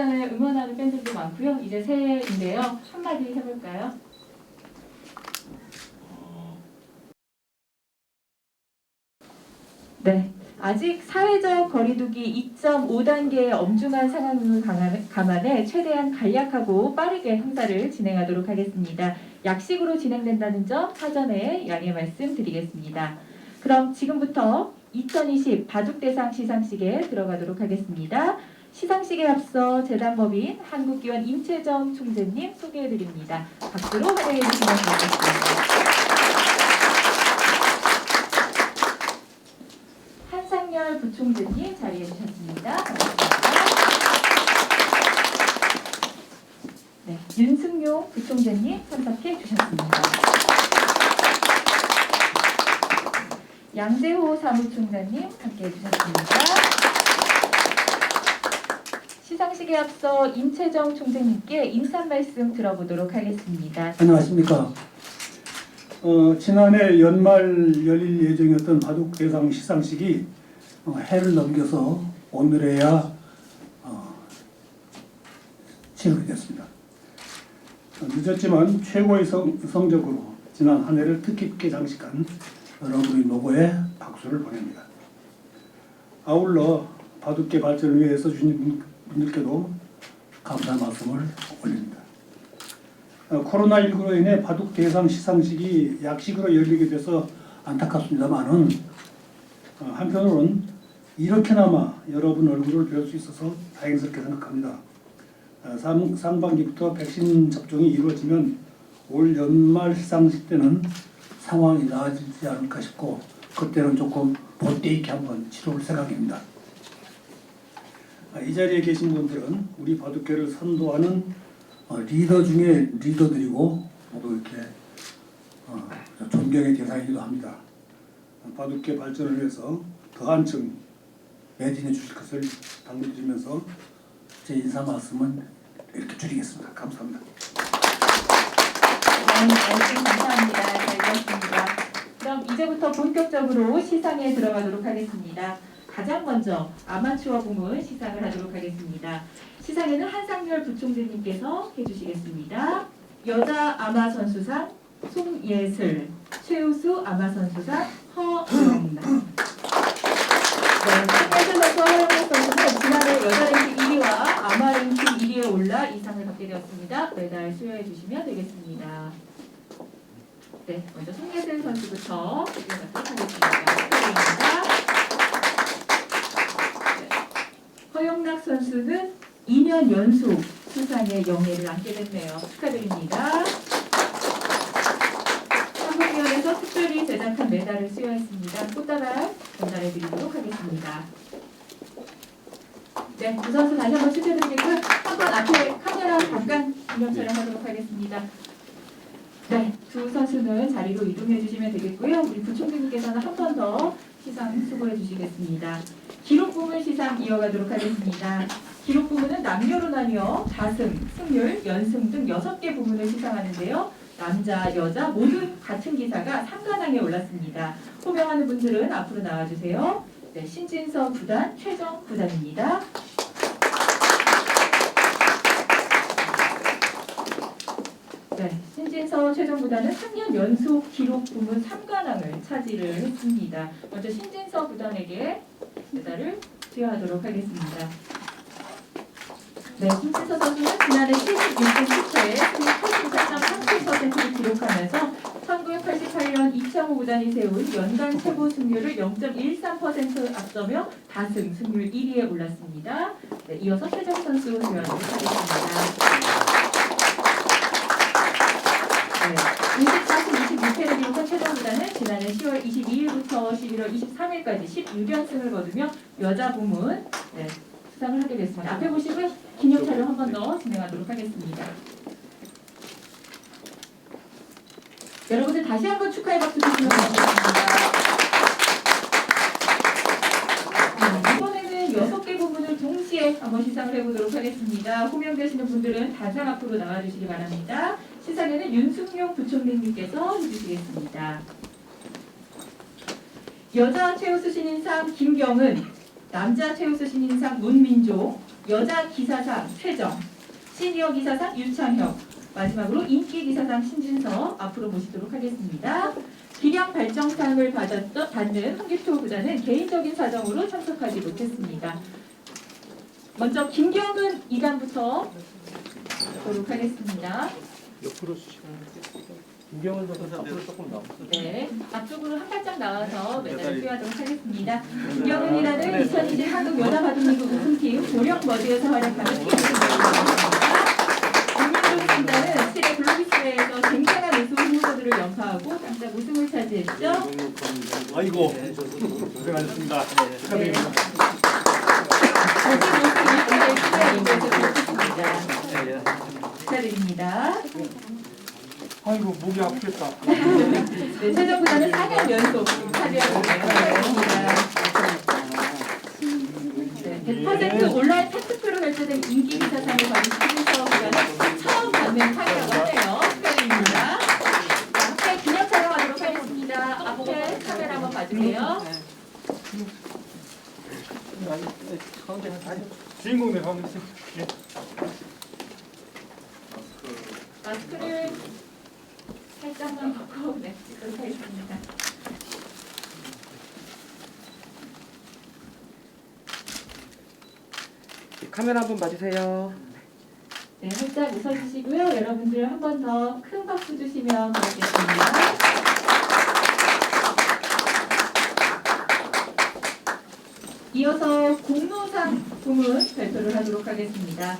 응원하는, 응원하는 팬들도 많고요. 이제 새해인데요. 한마디 해볼까요? 네. 아직 사회적 거리두기 2.5단계의 엄중한 상황을 감안해 최대한 간략하고 빠르게 행사를 진행하도록 하겠습니다. 약식으로 진행된다는 점 사전에 양해 말씀드리겠습니다. 그럼 지금부터 2020 바둑대상 시상식에 들어가도록 하겠습니다. 시상식에 앞서 재단법인 한국기원 임채정 총재님 소개해드립니다. 박수로 환영해 주시면 고맙겠습니다. 한상열 부총재님 자리해 주셨습니다. 네, 윤승용 부총재님 참석해 주셨습니다. 양재호 사무총장님 함께 해 주셨습니다. 시상식에 앞서 임채정 총재님께 인사 말씀 들어보도록 하겠습니다. 안녕하십니까. 어, 지난해 연말 열릴 예정이었던 바둑 대상 시상식이 어, 해를 넘겨서 오늘에야 어, 치르게 됐습니다. 어, 늦었지만 최고의 성, 성적으로 지난 한 해를 뜻깊게 장식한 여러분의 노고에 박수를 보냅니다. 아울러 바둑계 발전을 위해 써주신 분- 분들께도 감사 말씀을 올립니다. 어, 코로나19로 인해 바둑 대상 시상식이 약식으로 열리게 돼서 안타깝습니다만은 어, 한편으로는 이렇게나마 여러분 얼굴을 뵐 수 있어서 다행스럽게 생각합니다. 어, 상, 상반기부터 백신 접종이 이루어지면 올 연말 시상식 때는 상황이 나아지지 않을까 싶고 그때는 조금 보때 있게 한번 치러볼 생각입니다. 아, 이 자리에 계신 분들은 우리 바둑계를 선도하는 어, 리더 중에 리더들이고 모두 이렇게 어, 존경의 대상이기도 합니다. 어, 바둑계 발전을 위해서 더 한층 매진해 주실 것을 당부드리면서 제 인사 말씀은 이렇게 줄이겠습니다. 감사합니다. 네, 감사합니다. 잘 들었습니다. 그럼 이제부터 본격적으로 시상에 들어가도록 하겠습니다. 가장 먼저 아마추어 부문 시상을 하도록 하겠습니다. 시상에는 한상열 부총재님께서 해주시겠습니다. 여자 아마 선수상 송예슬, 최우수 아마 선수상 허영나. 네, 허영나 선수는 지난해 여자 랭킹 1위와 아마 랭킹 1위에 올라 이 상을 받게 되었습니다. 메달 수여해 주시면 되겠습니다. 네, 먼저 송예슬 선수부터 수여하도록 하겠습니다. 축하드립니다. 네, 허영락 선수는 2년 연속 수상의 영예를 안게 됐네요. 축하드립니다. 한국위원회에서 특별히 제작한 메달을 수여했습니다. 꽃다발 전달해 드리도록 하겠습니다. 네, 두 선수 다시 한번 축하드리겠고요. 한번 앞에 카메라 잠깐 기념 촬영하도록 하겠습니다. 네, 두 선수는 자리로 이동해 주시면 되겠고요. 우리 부총리님께서는 한 번 더 시상 수고해 주시겠습니다. 기록 부문 시상 이어가도록 하겠습니다. 기록 부문은 남녀로 나뉘어 다승, 승률, 연승 등 여섯 개 부문을 시상하는데요. 남자, 여자 모두 같은 기사가 3관왕에 올랐습니다. 호명하는 분들은 앞으로 나와주세요. 네, 신진서 구단, 최정 구단입니다. 네, 신진서 최종구단은 3년 연속 기록 부문 3관왕을 차지를 했습니다. 먼저 신진서 구단에게 메달을 수여하도록 하겠습니다. 네, 신진서 선수는 지난해 76세 10회 84.37%를 기록하면서 1988년 이창호 구단이 세운 연간 최고 승률을 0.13% 앞서며 다승 승률 1위에 올랐습니다. 네, 이어서 최정 선수 수여하도록 하겠습니다. 네, 24승 26패를 기록한 최정구단은 지난해 10월 22일부터 11월 23일까지 16연승을 거두며 여자 부문 네, 수상을 하게 됐습니다. 앞에 보시고요. 기념 촬영 한번 더 진행하도록 하겠습니다. 여러분들 다시 한번 축하의 박수 주시면 감사합니다. 네, 이번에는 여섯 개 부분을 동시에 한번 시상을 해보도록 하겠습니다. 호명되시는 분들은 단상 앞으로 나와주시기 바랍니다. 시상에는 윤승용 부총리님께서 해주시겠습니다. 여자 최우수 신인상 김경은 남자 최우수 신인상 문민조, 여자 기사상 최정, 시니어 기사상 유창혁, 마지막으로 인기 기사상 신진서 앞으로 모시도록 하겠습니다. 기량 발정상을 받았던 받는 홍기표 부단은 개인적인 사정으로 참석하지 못했습니다. 먼저 김경은 2단부터 보도록 하겠습니다. 옆으로 수시면 김경은 선수 앞으로 조금 나와. 네, 앞쪽으로 한 발짝 나와서 메달을 수여하도록 하겠습니다. 김경은이라는 2020 한국 여자 바둑리그 우승팀 고령 머드에서 활약하는 팀입니다. 김민종 팀단은 7회 글로비스에서 쟁쟁한 우승 후보들을 연파하고 깜짝 우승을 차지했죠. 아이고 고생하셨습니다. 축하드립니다. 어제 우승 1등을 수여에 이겨서 좋습니다. 축하드립니다. 아이고 목이 아프겠다. 네, 최종 구단은 4년 연속 차지하고 있습니다. 네, 100% 온라인 팩트표로 결제된 인기 기사상을 받은 신인서 구단은 처음 받는 상이라고 하네요. 축하드립니다. 자, 함께 기념 촬영하도록 하겠습니다. 앞에 카메라 한번 봐주세요. 주인공네 가운데 있어. 예. 마스크를 살짝만 벗고 네, 찍도록 하겠습니다. 카메라 한번 봐주세요. 네, 살짝 웃어주시고요. 여러분들 한 번 더 큰 박수 주시면 고맙겠습니다. 이어서 공로상 부문 발표를 하도록 하겠습니다.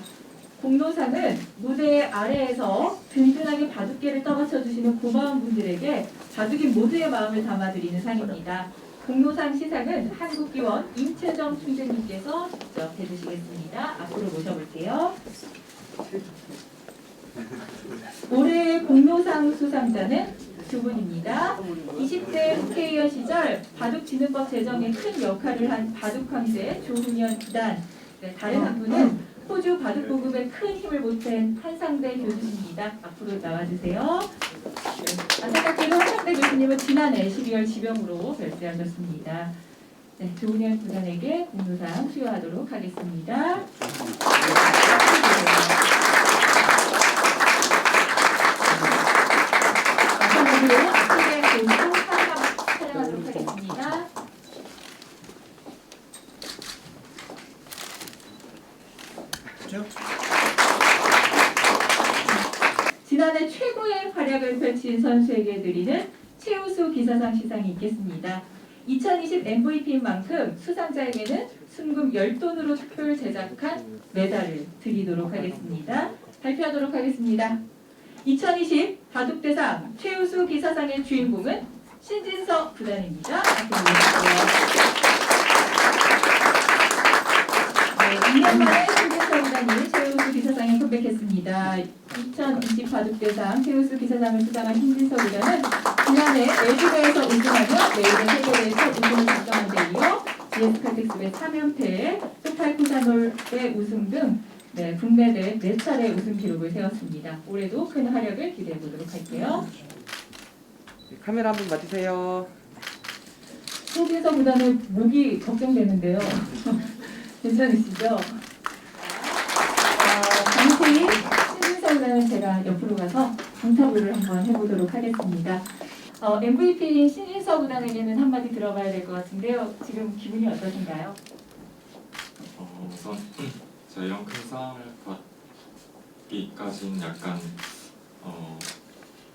공로상은 무대 아래에서 든든하게 바둑계를 떠받쳐 주시는 고마운 분들에게 바둑인 모두의 마음을 담아드리는 상입니다. 공로상 시상은 한국기원 임채정 총재님께서 직접 해주시겠습니다. 앞으로 모셔볼게요. 올해의 공로상 수상자는 두 분입니다. 20대 국회의원 시절 바둑진흥법 제정에 큰 역할을 한 바둑황제 조훈현 기단 네, 다른 한 분은 호주 바둑 보급에 큰 힘을 보탠 한상대 교수십니다. 앞으로 나와주세요. 네, 안타깝게도 교수님은 지난해 12월 지병으로 별세하셨습니다. 네, 조훈현 구단에게 공로상 수여하도록 하겠습니다. 마찬가지로 앞쪽에 촬영- 촬영하도록 하겠습니다. 지난해 최고의 활약을 펼친 선수에게 드리는 최우수 기사상 시상이 있겠습니다. 2020 MVP인 만큼 수상자에게는 순금 10돈으로 투표를 제작한 메달을 드리도록 하겠습니다. 발표하도록 하겠습니다. 2020 바둑대상 최우수 기사상의 주인공은. 앞으로 모실게요. 네, 2년 만에 구단이 최우수 기사상에 컴백했습니다. 2020 바둑대상 최우수 기사상을 수상한 신진서 구단은 지난해 외주대에서 우승하며 내일의 세계대회에서 우승을 달성한 데 이어 GS 칼텍스의 3연패, 소팔쿠사놀의 우승 등 네, 국내 대회 4차례 우승 기록을 세웠습니다. 올해도 큰 활약을 기대해 보도록 할게요. 카메라 한번 봐주세요. 신진서 구단은 목이 걱정되는데요. 괜찮으시죠? 어, 강태희 구단은 제가 옆으로 가서 인터뷰를 한번 해보도록 하겠습니다. 어, MVP인 신진서 구단에게는 한마디 들어봐야 될 것 같은데요. 지금 기분이 어떠신가요? 어, 우선 제가 이런 큰 상을 받기까지는 약간 어,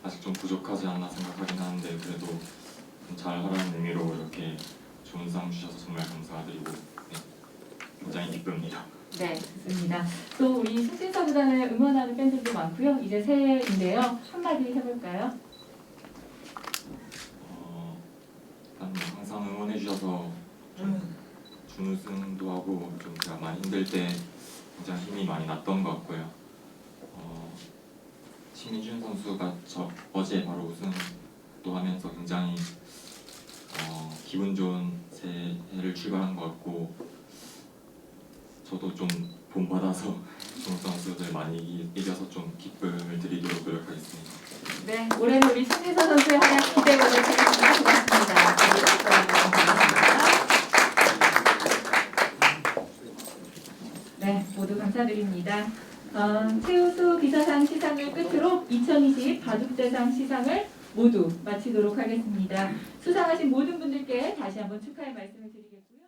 아직 좀 부족하지 않나 생각하긴 하는데 그래도 좀 잘하라는 의미로 이렇게 좋은 상 주셔서 정말 감사드리고 네, 굉장히 기쁩니다. 네, 좋습니다. 또 우리 신진서 구단을 응원하는 팬들도 많고요. 이제 새해인데요. 한마디 해볼까요? 어, 항상 응원해 주셔서 좀 준우승도 하고 좀 제가 많이 힘들 때 굉장히 힘이 많이 났던 것 같고요. 어, 신민준 선수가 저 어제 바로 우승도 하면서 굉장히 어, 기분 좋은 새해를 출발한 것 같고 저도 좀 본받아서 중국 선수들 많이 이겨서 좀 기쁨을 드리도록 노력하겠습니다. 네, 올해는 우리 신진서 선수의 활약 기대해 보도록 하겠습니다. 고맙습니다. 네. 모두 감사드립니다. 어, 최우수 기사상 시상을 끝으로 2020 바둑대상 시상을 모두 마치도록 하겠습니다. 수상하신 모든 분들께 다시 한번 축하의 말씀을 드리겠고요.